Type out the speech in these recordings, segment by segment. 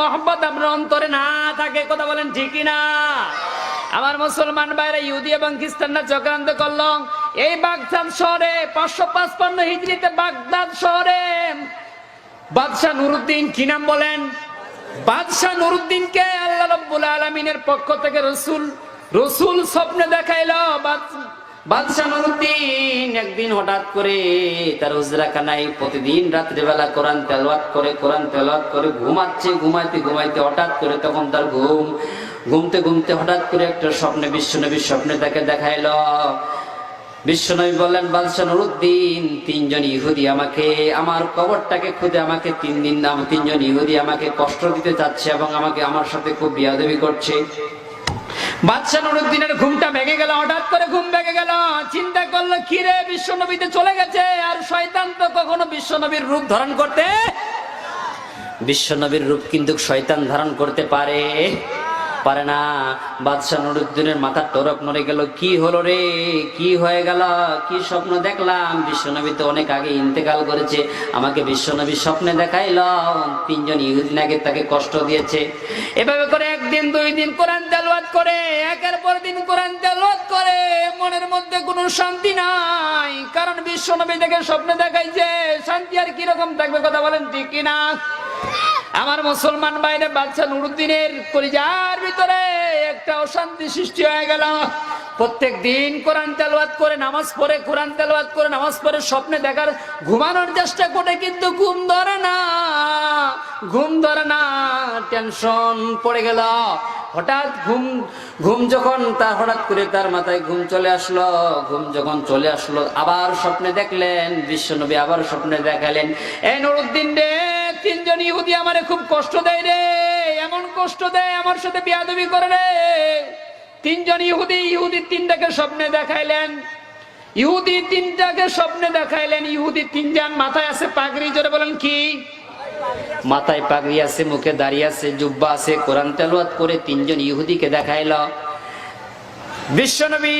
মহব্বত আপনার অন্তরে না থাকে, কথা বলেন ঠিকই না আমার মুসলমান ইহুদি এবং খ্রিস্টানরা চক্রান্ত এই বাগদাদ শহরে, পাঁচশো পাঁচপান্ন হিজড়িতে বাগদাদ শহরে। বাদশাহ নুরুদ্দিন কি নাম বলেন? বাদশাহ নুরুদ্দিনকে আল্লাহ রব্বুল আলমিনের পক্ষ থেকে রসুল রসুল স্বপ্নে দেখাইল। বাদশাহ একদিন হঠাৎ করে তার প্রতিদিন তেলাওয়াত করে তেলাওয়াত করে, ঘুমাচ্ছে, ঘুমাইতে ঘুমাইতে হঠাৎ করে তখন তার ঘুম, ঘুমতে ঘুমতে হঠাৎ করে একটা স্বপ্নে, বিশ্বনবীর স্বপ্নে তাকে দেখাইলো। বিশ্বনবী বললেন, বাদশাহ নুরুদ্দিন তিনজন ইহুদি আমাকে, আমার কবরটাকে খুঁজে আমাকে তিন দিন তিনজন ইহুদি আমাকে কষ্ট দিতে চাচ্ছে এবং আমাকে আমার সাথে খুব বিয়াদবি করছে। বাদশাহ নুরুদ্দিনের ঘুমটা ভেঙে গেল, হঠাৎ করে ঘুম ভেঙে গেল। চিন্তা করল কি রে বিশ্বনবীতে চলে গেছে, আর শয়তান তো কখনো বিশ্বনবীর রূপ ধারণ করতে বিশ্বনবীর রূপ কিন্তু শয়তান ধারণ করতে পারে। পারে না। বাদশাহ নুরুদ্দিনের মাথার টরক নড়ে গেল, কি হলো রে? কি হয়ে গেল? কি স্বপ্ন দেখলাম? বিশ্বনবী তো অনেক আগে ইন্তেকাল করেছে। আমাকে বিশ্বনবী স্বপ্নে দেখাইল। তিনজন ইহুদিন আগে তাকে কষ্ট দিয়েছে। এভাবে করে একদিন, দুই দিন কোরআন তেলাওয়াত করে, একের পর দিন কোরআন তেলাওয়াত করে, মনের মধ্যে কোনো শান্তি নাই। কারণ বিশ্বনবী থেকে স্বপ্নে দেখাইছে। শান্তি আর কীরকম থাকবে কথা বলেন ঠিক কিনা? আমার মুসলমান বাইরে বাচ্চা নুরুদ্দিনের কলিজার ভিতরে একটা অশান্তি সৃষ্টি হয়ে গেল। প্রত্যেক দিন কোরআন তেলবাদ করে, নামাজ পড়ে, কোরআন তেলবাদ করে, নামাজ পড়ে, স্বপ্নে দেখার, ঘুমানোর চেষ্টা করে কিন্তু ঘুম ধরে না। ঘুম ধরে না, টেনশন পড়ে গেল। হঠাৎ ঘুম ঘুম যখন তার, হঠাৎ করে তার মাথায় ঘুম চলে আসলো, ঘুম যখন চলে আসলো, আবার স্বপ্নে দেখলেন বিশ্বনবী আবার স্বপ্নে দেখালেন। এই নুরুদ্দিন রে! তিনজন ইহুদি আমারে খুব কষ্ট দেয় রে এমন কষ্ট দেয় আমার সাথে বিয়াদবি করে রে। তিনজন ইহুদি ইহুদি তিনটাকে স্বপ্নে দেখাইলেন। ইহুদি তিনটাকে স্বপ্নে দেখাইলেন ইহুদি তিনজন মাথায় আছে পাগড়ি জোরে বলেন কি? মাথায় পাগড়ি আছে মুখে দাঁড়িয়ে আছে জুব্বা আছে কোরআন তেলাওয়াত করে তিনজন ইহুদিকে দেখাইল। বিশ্বনবী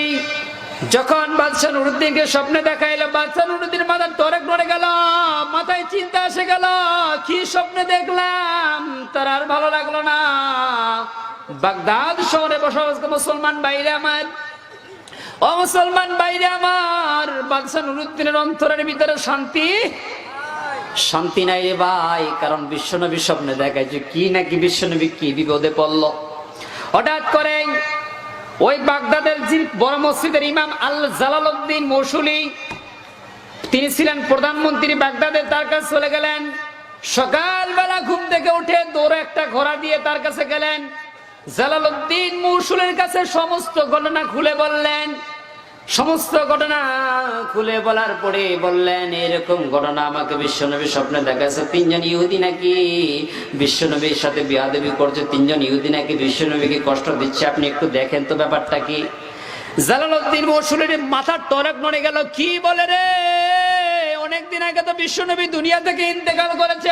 যখন বাদশাহ নুরুদ্দিনকে স্বপ্নে দেখাইলো, বাদশাহ নুরুদ্দিন মাথার তরেক নড়ে গেল, মাথায় চিন্তা এসে গেল, কি স্বপ্নে দেখলাম, তার আর ভালো লাগল না। বাগদাদ শহরে বসবাস মুসলমান বাইরে আমার ও মুসলমান বাইরে আমার, বাদশাহ নুরুদ্দিনের অন্তরের ভিতরে শান্তি শান্তি নাই রে ভাই, কারণ বিশ্বনবী স্বপ্নে দেখায় যে কি নাকি বিশ্বনবী কি বিপদে পড়ল। হঠাৎ করে ওই বাগদাদের বড় মসজিদের ইমাম আল জালালউদ্দিন মৌসুলি, তিনি ছিলেন প্রধানমন্ত্রী বাগদাদের তার কাছে চলে গেলেন। সকালবেলা ঘুম থেকে উঠে দৌড়ে একটা ঘোড়া দিয়ে তার কাছে গেলেন। জালালউদ্দিন মৌসুলের কাছে সমস্ত ঘটনা খুলে বললেন সমস্ত ঘটনা খুলে বলার পরে বললেন, এরকম ঘটনা আমাকে বিশ্বনবী স্বপ্নে দেখাচ্ছে তিনজন ইহুদি নাকি বিশ্বনবীর সাথে বিয়াদেবী করছে? তিনজন ইহুদি নাকি বিশ্বনবীকে কষ্ট দিচ্ছে? আপনি একটু দেখেন তো ব্যাপারটা কি? জালালউদ্দিন মৌসুলের মাথার টরক নড়ে গেল। কি বলে রে? অনেকদিন আগে তো বিশ্বনবী দুনিয়া থেকে ইন্তেকাল করেছে।